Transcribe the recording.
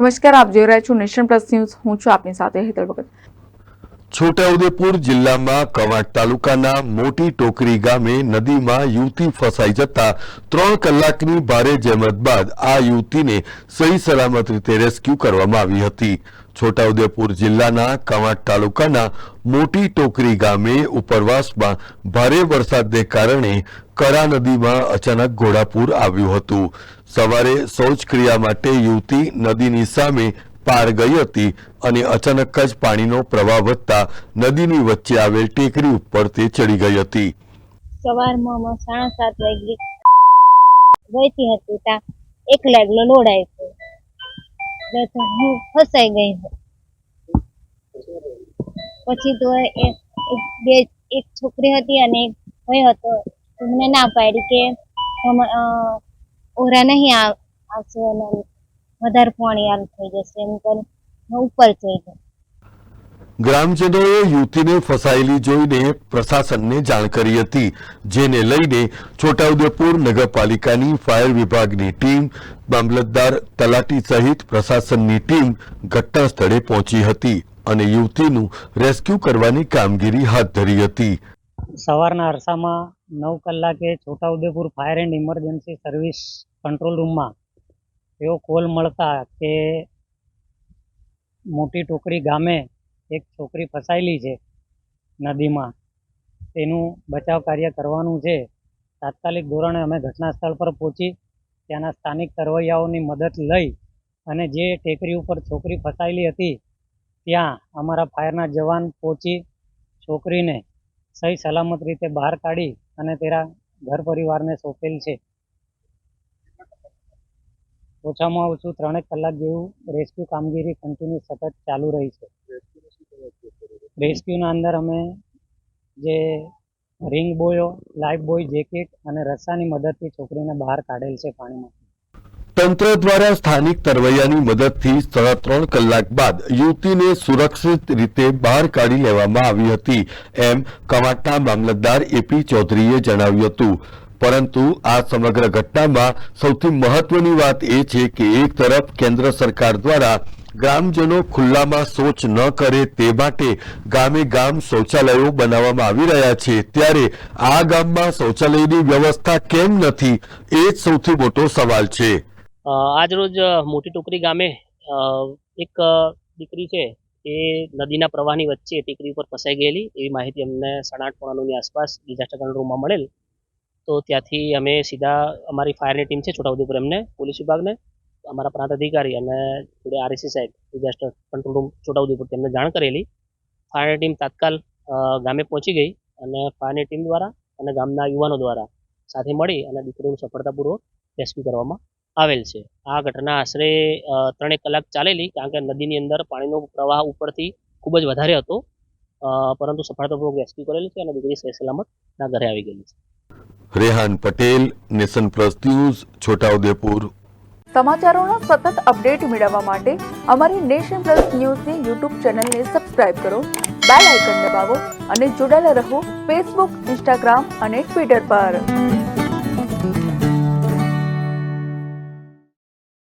નમસ્કાર, આપ જોઈ રહ્યા છો નેશન પ્લસ ન્યૂઝ. હું છું આપની સાથે હેતલ ભગત. છોટાઉદેપુર જિલ્લામાં કવાંટ તાલુકાના મોટી ટોકરી ગામે નદીમાં યુવતી ફસાઈ જતા ત્રણ કલાકની ભારે જહેમત બાદ આ યુવતીને સહી સલામત રીતે રેસ્ક્યુ કરવામાં આવી હતી. છોટાઉદેપુર જિલ્લાના કવાંટ તાલુકાના મોટી ટોકરી ગામે ઉપરવાસમાં ભારે વરસાદને કારણે કરા નદીમાં અચાનક ઘોડાપૂર આવ્યું હતું. સવારે શૌચક્રિયા માટે યુવતી નદીની સામે પાર ગઈ હતી અને અચાનક જ પાણીનો પ્રવાહ વધતા નદીની વચ્ચે આવેલ ટેકરી ઉપર તે ચડી ગઈ હતી. સવારમાં સાડા સાત વાગે ગઈતી હતી ત્યાં એક લાગલો લોડ હતો હું ફસાઈ ગઈ પછી તો બે એક છોકરી હતી અને એક ભાઈ હતો. તો ના પાડી કે ઓરા નહીં આવશે વધારે પાણી આલ થઈ જશે એમ કરીને ઉપર ચડી ગઈ ગ્રામજનોએ યુવતીને ફસાયેલી જોઈને પ્રશાસનને જાણ કરી હતી, જેને લઈને છોટાઉદેપુર નગરપાલિકાની ફાયર વિભાગની ટીમ, મામલતદાર તલાટી સહિત પ્રશાસનની ટીમ ઘટના સ્થળે પહોંચી હતી અને યુવતીનું રેસ્ક્યુ કરવાની કામગીરી હાથ ધરી હતી. સવારના અરસામાં નવ કલાકે Chhota Udepur fire and emergency service control રૂમમાં એવો કોલ મળતા કે મોટી ટોકરી ગામે એક છોકરી ફસાયેલી છે નદીમાં. તેનું બચાવ કાર્ય કરવાનું છે. તાત્કાલિક ધોરણે અમે ઘટના સ્થળ પર પહોંચી ત્યાંના સ્થાનિક તરવૈયાઓની મદદ લઈ અને જે ટેકરી ઉપર છોકરી ફસાયેલી હતી, ત્યાં અમારા ફાયરના જવાન પહોંચી છોકરીને સહી સલામત રીતે બહાર કાઢી અને તેના ઘર પરિવારને સોંપેલ છે. ઓછામાં ઓછું ત્રણેક કલાક જેવું રેસ્ક્યુ કામગીરી કન્ટિન્યુ સતત ચાલુ રહી છે. રેસ્ક્યુના અંદર અમે જે ring buoy life buoy jacket અને રસ્સાની મદદથી છોકરીને બહાર કાઢેલ છે પાણીમાં તંત્ર દ્વારા સ્થાનિક તરવૈયાની મદદથી સાડા ત્રણ કલાક બાદ યુવતીને સુરક્ષિત રીતે બહાર કાઢી લેવામાં આવી હતી એમ કવાંટના મામલતદાર એપી ચૌધરીએ જણાવ્યું હતું. પરંતુ આ સમગ્ર ઘટનામાં સૌથી મહત્વની વાત એ છે કે એક તરફ કેન્દ્ર સરકાર દ્વારા ગ્રામજનો ખુલ્લામાં શૌચ ન કરે તે માટે ગામે ગામ શૌચાલયો બનાવવામાં આવી રહ્યા છે. ત્યારે આ ગામમાં શૌચાલયની વ્યવસ્થા કેમ નથી એ જ સૌથી મોટો સવાલ છે. આજરોજ મોટી ટોકરી ગામે એક દીકરી છે, એ નદીના પ્રવાહની વચ્ચે ટેકરી ઉપર ફસાઈ ગયેલી. એવી માહિતી અમને સાડા આઠ પોણા નવની આસપાસ ડિઝાસ્ટર કંટ્રોલ રૂમમાં મળેલ. તો ત્યાંથી અમે સીધા અમારી ફાયરની ટીમ છે, છોટાઉદેપુર એમને, પોલીસ વિભાગને, અમારા પ્રાંત અધિકારી અને જોડે આરએસી સાહેબ ડિઝાસ્ટર કંટ્રોલ રૂમ, છોટાઉદેપુર તેમને જાણ કરેલી. ફાયરની ટીમ તાત્કાલ ગામે પહોંચી ગઈ અને ફાયરની ટીમ દ્વારા અને ગામના યુવાનો દ્વારા સાથે મળી અને દીકરીનું સફળતાપૂર્વક રેસ્ક્યુ કરવામાં આવેલ છે. આ ઘટના આશરે ત્રણેક કલાક ચાલેલી કારણ કે નદીની અંદર પાણીનો પ્રવાહ ઉપરથી ખૂબ જ વધારે હતો. પરંતુ સફળતાપૂર્વક રેસ્ક્યુ કરેલી છે અને દીકરી સહી સલામત ના ઘરે આવી ગયેલી છે. Rehan Patel nation plus news Chhota Udepur. સમાચારોનો સતત અપડેટ મેળવવા માટે અમારી નેશન પ્લસ ન્યૂઝની યુટ્યુબ ચેનલને સબસ્ક્રાઇબ કરો બેલ આઇકન દબાવો અને જોડાયેલા રહો ફેસબુક ઇન્સ્ટાગ્રામ અને ટ્વિટર પર.